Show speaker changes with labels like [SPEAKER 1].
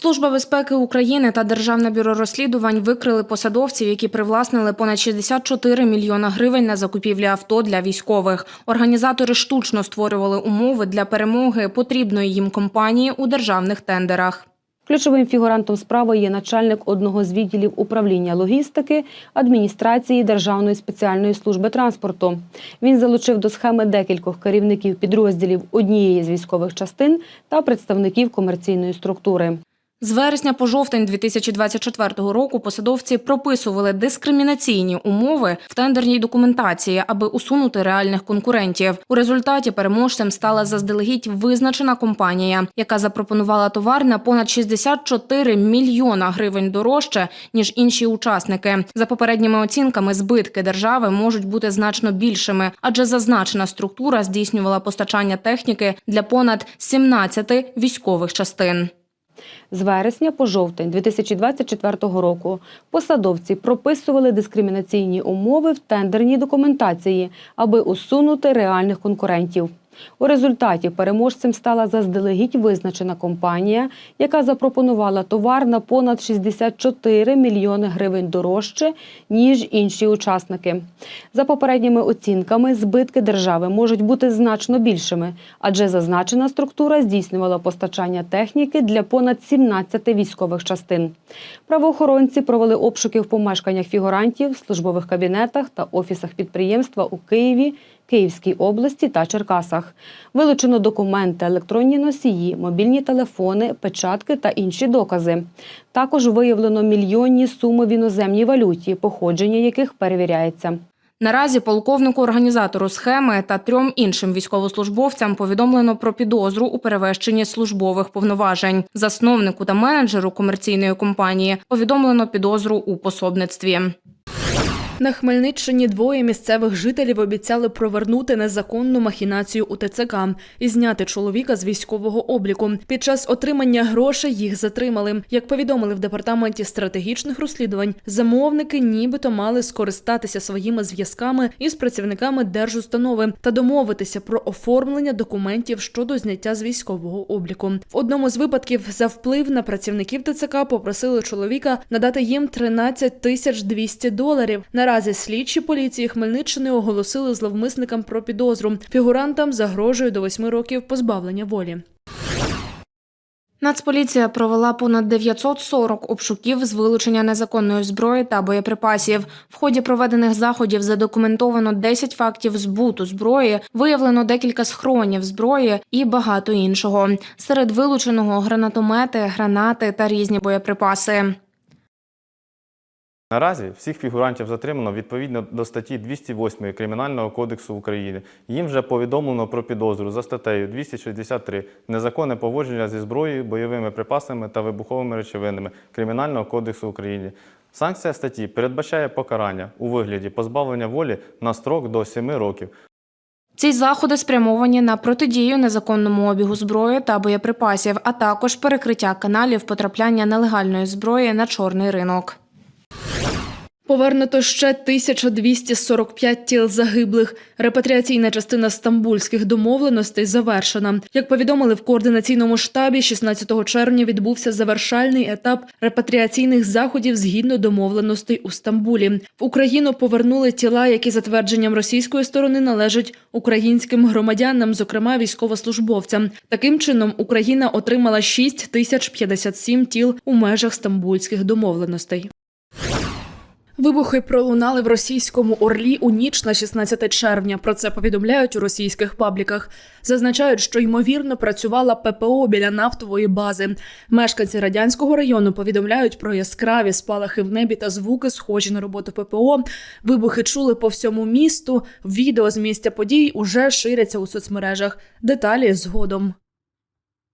[SPEAKER 1] Служба безпеки України та Державне бюро розслідувань викрили посадовців, які привласнили понад 64 мільйона гривень на закупівлі авто для військових. Організатори штучно створювали умови для перемоги потрібної їм компанії у державних тендерах.
[SPEAKER 2] Ключовим фігурантом справи є начальник одного з відділів управління логістики адміністрації Державної спеціальної служби транспорту. Він залучив до схеми декількох керівників підрозділів однієї з військових частин та представників комерційної структури.
[SPEAKER 1] З вересня по жовтень 2024 року посадовці прописували дискримінаційні умови в тендерній документації, аби усунути реальних конкурентів. У результаті переможцем стала заздалегідь визначена компанія, яка запропонувала товар на понад 64 мільйона гривень дорожче ніж інші учасники. За попередніми оцінками, збитки держави можуть бути значно більшими, адже зазначена структура здійснювала постачання техніки для понад 17 військових частин.
[SPEAKER 2] З вересня по жовтень 2024 року посадовці прописували дискримінаційні умови в тендерній документації, аби усунути реальних конкурентів. У результаті переможцем стала заздалегідь визначена компанія, яка запропонувала товар на понад 64 мільйони гривень дорожче, ніж інші учасники. За попередніми оцінками, збитки держави можуть бути значно більшими, адже зазначена структура здійснювала постачання техніки для понад 17 військових частин. Правоохоронці провели обшуки в помешканнях фігурантів, службових кабінетах та офісах підприємства у Києві, Київській області та Черкасах. Вилучено документи, електронні носії, мобільні телефони, печатки та інші докази. Також виявлено мільйонні суми в іноземній валюті, походження яких перевіряється.
[SPEAKER 1] Наразі полковнику організатору схеми та трьом іншим військовослужбовцям повідомлено про підозру у перевищенні службових повноважень. Засновнику та менеджеру комерційної компанії повідомлено підозру у пособництві.
[SPEAKER 3] На Хмельниччині двоє місцевих жителів обіцяли провернути незаконну махінацію у ТЦК і зняти чоловіка з військового обліку. Під час отримання грошей їх затримали. Як повідомили в департаменті стратегічних розслідувань, замовники нібито мали скористатися своїми зв'язками із працівниками держустанови та домовитися про оформлення документів щодо зняття з військового обліку. В одному з випадків за вплив на працівників ТЦК попросили чоловіка надати їм 13 тисяч 200 доларів. Наразі слідчі поліції Хмельниччини оголосили зловмисникам про підозру. Фігурантам загрожує до 8 років позбавлення волі.
[SPEAKER 1] Нацполіція провела понад 940 обшуків з вилучення незаконної зброї та боєприпасів. В ході проведених заходів задокументовано 10 фактів збуту зброї, виявлено декілька схронів зброї і багато іншого. Серед вилученого гранатомети, гранати та різні боєприпаси.
[SPEAKER 4] Наразі всіх фігурантів затримано відповідно до статті 208 Кримінального кодексу України. Їм вже повідомлено про підозру за статтею 263 незаконне поводження зі зброєю, бойовими припасами та вибуховими речовинами Кримінального кодексу України. Санкція статті передбачає покарання у вигляді позбавлення волі на строк до 7 років.
[SPEAKER 1] Ці заходи спрямовані на протидію незаконному обігу зброї та боєприпасів, а також перекриття каналів потрапляння нелегальної зброї на чорний ринок.
[SPEAKER 3] Повернуто ще 1245 тіл загиблих. Репатріаційна частина стамбульських домовленостей завершена. Як повідомили в координаційному штабі, 16 червня відбувся завершальний етап репатріаційних заходів згідно домовленостей у Стамбулі. В Україну повернули тіла, які за твердженням російської сторони належать українським громадянам, зокрема військовослужбовцям. Таким чином, Україна отримала 6057 тіл у межах стамбульських домовленостей. Вибухи пролунали в російському Орлі у ніч на 16 червня. Про це повідомляють у російських пабліках. Зазначають, що ймовірно працювала ППО біля нафтової бази. Мешканці радянського району повідомляють про яскраві спалахи в небі та звуки, схожі на роботу ППО. Вибухи чули по всьому місту. Відео з місця подій уже ширяться у соцмережах. Деталі згодом.